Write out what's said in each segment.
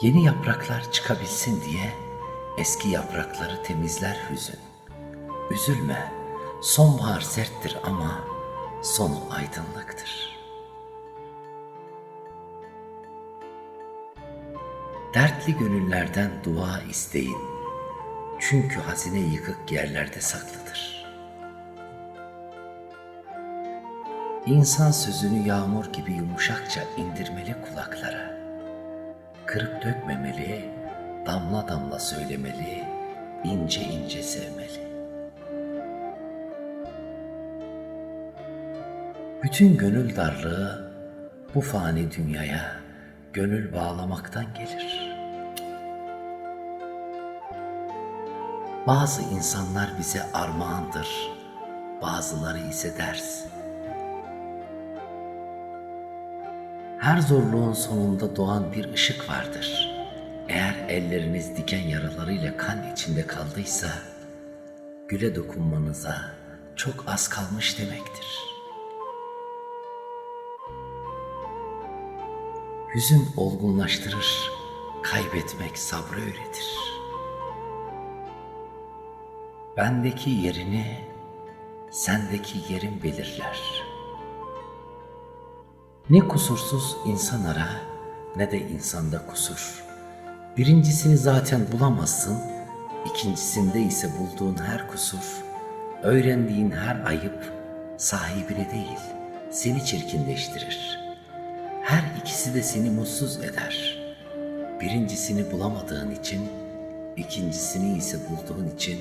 Yeni yapraklar çıkabilsin diye eski yaprakları temizler hüzün. Üzülme, sonbahar serttir ama sonu aydınlıktır. Dertli gönüllerden dua isteyin. Çünkü hazine yıkık yerlerde saklıdır. İnsan sözünü yağmur gibi yumuşakça indirmeli kulaklara. Kırıp dökmemeli, damla damla söylemeli, ince ince sevmeli. Bütün gönül darlığı bu fani dünyaya gönül bağlamaktan gelir. Bazı insanlar bize armağandır, bazıları ise ders. Her zorluğun sonunda doğan bir ışık vardır. Eğer elleriniz diken yaralarıyla kan içinde kaldıysa, güle dokunmanıza çok az kalmış demektir. Hüzün olgunlaştırır, kaybetmek sabrı öğretir. Bendeki yerini sendeki yerin belirler. Ne kusursuz insan ara ne de insanda kusur. Birincisini zaten bulamazsın, ikincisinde ise bulduğun her kusur, öğrendiğin her ayıp sahibini değil, seni çirkinleştirir. Her ikisi de seni mutsuz eder. Birincisini bulamadığın için, ikincisini ise bulduğun için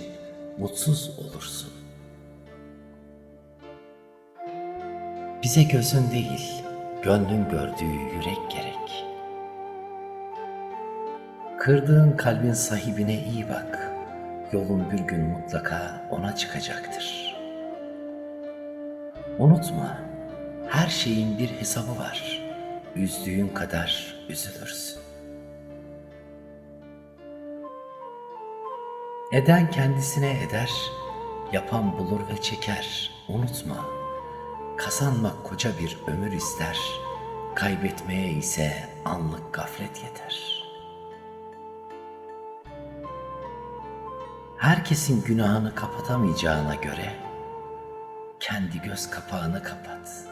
mutsuz olursun. Bize gözün değil, gönlün gördüğü yürek gerek. Kırdığın kalbin sahibine iyi bak. Yolun bir gün mutlaka ona çıkacaktır. Unutma, her şeyin bir hesabı var. Üzdüğün kadar üzülürsün. Eden kendisine eder, yapan bulur ve çeker. Unutma, kazanmak koca bir ömür ister, kaybetmeye ise anlık gaflet yeter. Herkesin günahını kapatamayacağına göre, kendi göz kapağını kapat.